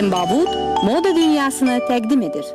Embavut moda dünyasını təqdim edir.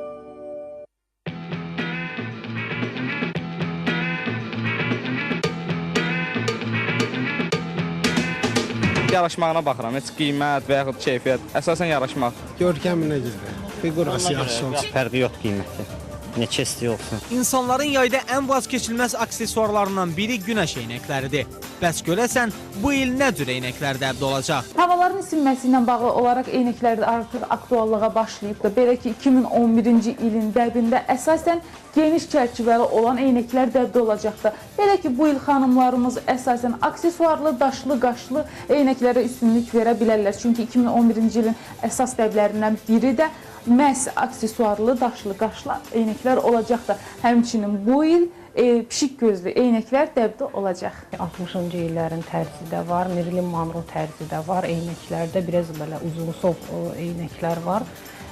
Yaraşmağına baxıram. Heç qiymət və yaxud keyfiyyət. Əsasən yaraşmaq. Görkəminə görə. Figurası yaxşı olsun. Fərqi yox qiymətdə. Neçə istiyor olsun. İnsanların yayda ən vazkeçilməz aksesuarlarından biri günəş eynəkləridir. Bəs görəsən bu il nə cür eynəklər dəbdə olacaq? Havaların isinməsi ilə bağlı olaraq eynəklər artıq aktuallığa başlayıb da. Belə ki, 2011-ci ilin dəbində əsasən geniş çərçivəli olan eynəklər dəbdə olacaqdı. Belə ki, bu il xanımlarımız əsasən aksesuarlı, daşlı, qaşlı eynəklərə üstünlük verə bilərlər. Çünki 2011-ci ilin əsas dəblərindən biri də məhz aksesuarlı, daşlı, qaşlı eynəklər olacaqdı. Həmçinin bu il e, pişik gözlü eynəklər dəbdə olacaq. 60-cı illərin tərzi də var, Marilyn Monroe tərzi də var. Eynəklərdə biraz belə uzun sov e, eynəklər var.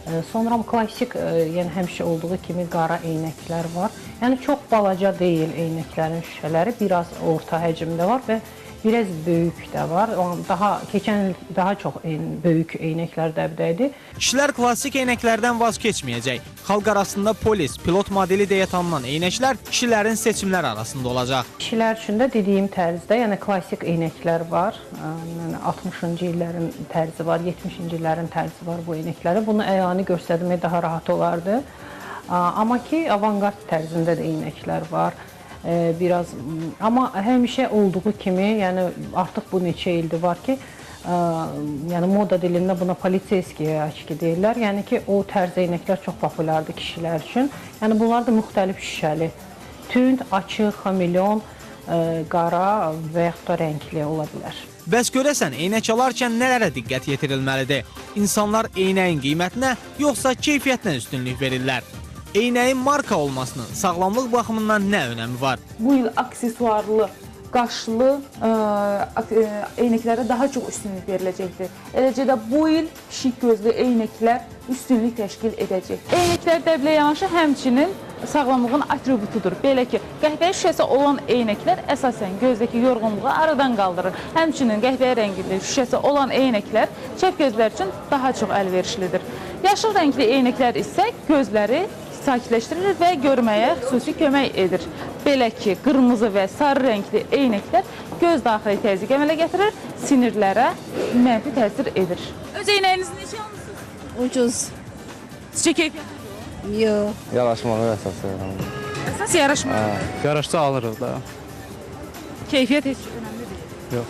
E, Sonra klassik, e, yəni həmişə olduğu kimi qara eynəklər var. Yəni çox balaca deyil eynəklərin şüşələri, biraz orta həcmdə var və biraz böyük də var. Daha keçən il daha çox eyn böyük eynəklər dəbdə idi. Kişilər klassik eynəklərdən vaz keçməyəcək. Xalq arasında polis, pilot modeli deyə tanınan eynəklər kişilərin seçimlər arasında olacaq. Kişilər üçün də dediyim tərzdə, yəni klassik eynəklər var. Yəni 60-cı illərin tərzi var, 70-ci illərin tərzi var bu eynəkləri. Bunu əyani göstərmək daha rahat olardı. Amma ki, avangard tərzində də eynəklər var. Biraz amma həmişə olduğu kimi, yəni artıq bu neçə ildir var ki, ə, yəni moda dilində buna politseyskiyə açki deyirlər. Yəni ki, o tərz eynəklər çox populyardır kişilər üçün. Yəni bunlar da müxtəlif şüşəli, tünd, açıq, xameleon, ə, qara və yaxud da rəngli ola bilər. Bəs görəsən eynək alarkən nələrə diqqət yetirilməlidir? İnsanlar eynəyin qiymətinə yoxsa keyfiyyətinə üstünlük verirlər? Eynəyin marka olmasının sağlamlıq baxımından nə önəmi var? bu il aksesuarlı, qaşlı ə, ak- ə, eynəklərə daha çox üstünlük veriləcəkdir. Eləcə də bu il pişik gözlü eynəklər üstünlük təşkil edəcək. Eynəklər dəblə yanaşı həmçinin sağlamlığın atributudur. Belə ki, qəhvəyi şüşəsi olan eynəklər əsasən gözdəki yorğunluğu aradan qaldırır. Həmçinin qəhvəyi rəngli şüşəsi olan eynəklər çəp gözlər üçün daha çox əlverişlidir. Yaşıl rəngli eynəklər isə gözləri sakitləşdirir və görməyə xüsusi kömək edir. Belə ki, qırmızı və sarı rəngli eynəklər göz daxili təzyiq əmələ gətirir, sinirlərə mənfi təsir edir. Öz eynəyinizi neçə almısınız? Ucuz. Sizcə keyfiyyət? Yox. Yaraşmağa əsasən. Əsas yaraşma. Yaraşsa alırıq da. Keyfiyyət heç önəmli deyil.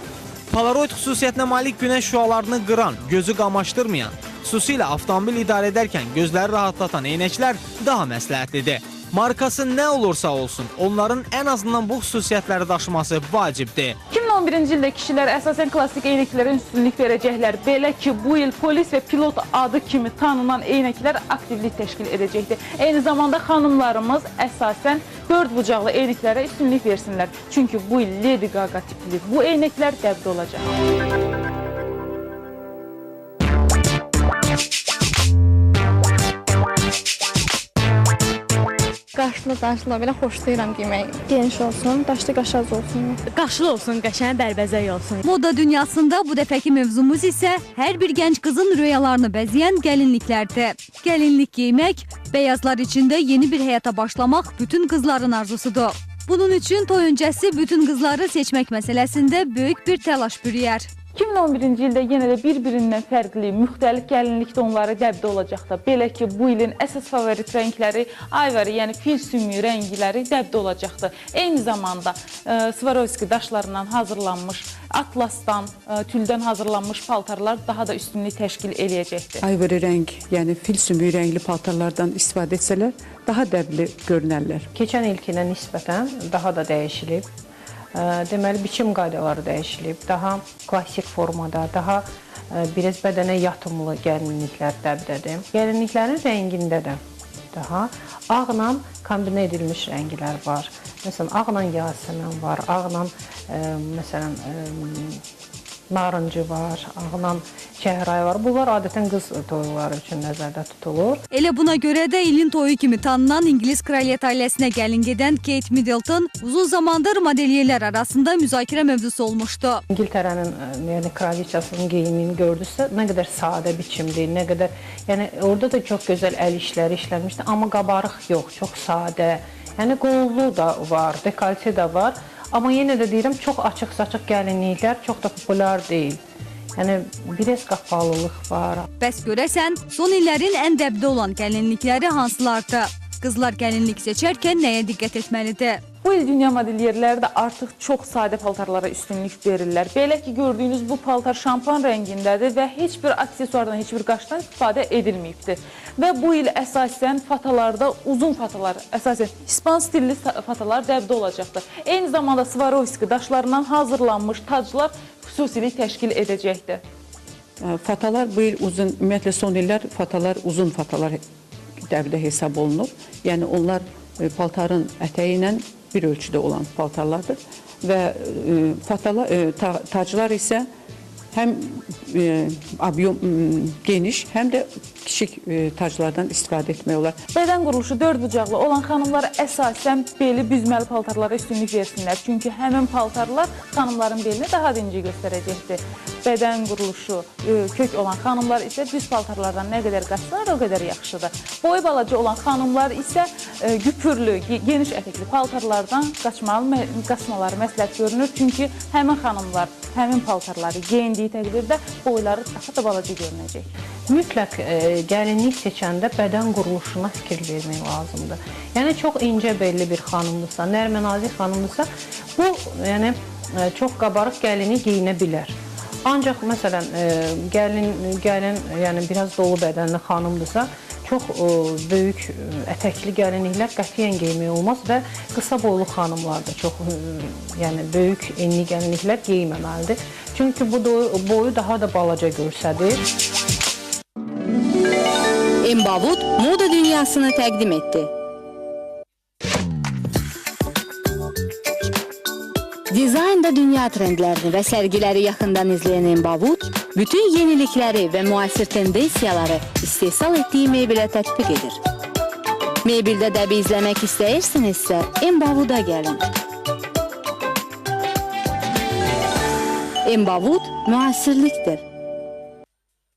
Polaroid xüsusiyyətinə malik günəş şüalarını qıran, gözü qamaşdırmayan, xüsusilə avtomobil idarə edərkən gözləri rahatlatan eynəklər daha məsləhətlidir. Markası nə olursa olsun, onların ən azından bu xüsusiyyətləri daşıması vacibdir. 2011-ci ildə kişilər əsasən klassik eynəklərə üstünlük verəcəklər. Belə ki, bu il polis və pilot adı kimi tanınan eynəklər aktivlik təşkil edəcəkdir. Eyni zamanda xanımlarımız əsasən dörd bucaqlı eynəklərə üstünlük versinlər. Çünki bu il Lady Gaga tipli bu eynəklər dəbdə olacaq. Qaşlı, daşlı, belə xoşlayıram geyməyi. Geniş olsun, daşlı qaşaz olsun. Qaşlı olsun, qəşəng bərbəzək olsun. Moda dünyasında bu dəfəki mövzumuz isə hər bir gənc qızın rüyalarını bəzəyən gəlinliklərdir. Gəlinlik geymək, bəyazlar içində yeni bir həyata başlamaq bütün qızların arzusudur. Bunun üçün toy öncəsi bütün qızları seçmək məsələsində böyük bir təlaş bürüyər. 2011-ci ildə yenə də bir-birindən fərqli, müxtəlif gəlinlik tonları dəbdə olacaqdır. Belə ki, bu ilin əsas favorit rəngləri ayvarı, yəni fil sümüyü rəngləri dəbdə olacaqdır. Eyni zamanda e, Swarovski daşlarından hazırlanmış, atlasdan, e, tüldən hazırlanmış paltarlar daha da üstünlük təşkil eləyəcəkdir. Ivory rəng, yəni fil sümüyü rəngli paltarlardan istifadə etsələr, daha dəbli görünərlər. Keçən ilkinə nisbətən daha da dəyişilib. Deməli biçim qaydaları dəyişilib. Daha klassik formada, daha biraz bədənə yatımlı gəlinliklər dəbdədir. Gəlinliklərin rəngində də daha ağla kombinə edilmiş rənglər var. Məsələn, ağla yasəmən var, ağla ə, məsələn ə, narıncı var, ağnan çəhrayı var. Bunlar adətən qız toyları üçün nəzərdə tutulur. Elə buna görə də ilin toyu kimi tanınan İngilis kraliyyət ailəsinə gəlin gedən Kate Middleton uzun zamandır modelyerlər arasında müzakirə mövzusu olmuşdu. İngiltərənin ə, yəni kraliçasının geyimini gördünüzsə, nə qədər sadə biçimli, nə qədər yəni orada da çox gözəl əl işləri işlənmişdi, amma qabarıq yox, çox sadə. Yəni qollu da var, dekolte də var, amma yenə də deyirəm çox açıq-saçıq gəlinliklər çox da populyar deyil. Yəni biraz qapalılıq var. Bəs görəsən, son illərin ən dəbdə olan gəlinlikləri hansılardır? Qızlar gəlinlik seçərkən nəyə diqqət etməlidir? Bu il dünya modelyerləri də artıq çox sadə paltarlara üstünlük verirlər. Belə ki, gördüyünüz bu paltar şampan rəngindədir və heç bir aksesuardan, heç bir qaşdan istifadə edilməyibdir. Və bu il əsasən fatalarda uzun fatalar, əsasən İspan stilli fatalar dəbdə olacaqdır. Eyni zamanda Swarovski daşlarından hazırlanmış taclar xüsusilik təşkil edəcəkdir. Fatalar bu il uzun, ümumiyyətlə son illər fatalar uzun fatalar dəbdə hesab olunur. Yəni onlar e, paltarın ətəyi ilə bir ölçüdə olan paltarlardır və e, fatalar e, ta, taclar isə həm e, abyom geniş, həm də kiçik e, taclardan istifadə etmək olar. Bədən quruluşu dörd bucaqlı olan xanımlar əsasən beli büzməli paltarlara üstünlük versinlər. Çünki həmin paltarlar xanımların belini daha dinci göstərəcəkdir. Bədən quruluşu e, kök olan xanımlar isə düz paltarlardan nə qədər qaçsalar, o qədər yaxşıdır. Boyu balaca olan xanımlar isə e, güpürlü, ge- geniş ətəkli paltarlardan qaçmalı, qaçmaları məsləhət görünür. Çünki həmin xanımlar həmin paltarları geyindiyi təqdirdə boyları daha da balaca görünəcək. Mütləq e, gəlinlik seçəndə bədən quruluşuna fikir vermək lazımdır. Yəni çox incə belli bir xanımdırsa, nərmə-nazik xanımdırsa, bu yəni e, çox qabarıq gəlini geyinə bilər. Ancaq məsələn e, gəlin gəlin yəni biraz dolu bədənli xanımdırsa, çox e, böyük e, ətəkli gəlinliklər qətiyyən geymək olmaz və qısa boylu xanımlar da çox e, yəni böyük enli gəlinliklər geyməməlidir. Çünki bu boyu daha da balaca göstərir. Embavut moda dünyasını təqdim etdi. Dizaynda dünya trendlərini və sərgiləri yaxından izləyən Embavut bütün yenilikləri və müasir tendensiyaları istehsal etdiyi mebelə tətbiq edir. Mebeldə dəbi izləmək istəyirsinizsə, Embavuda gəlin. Embavut müasirlikdir.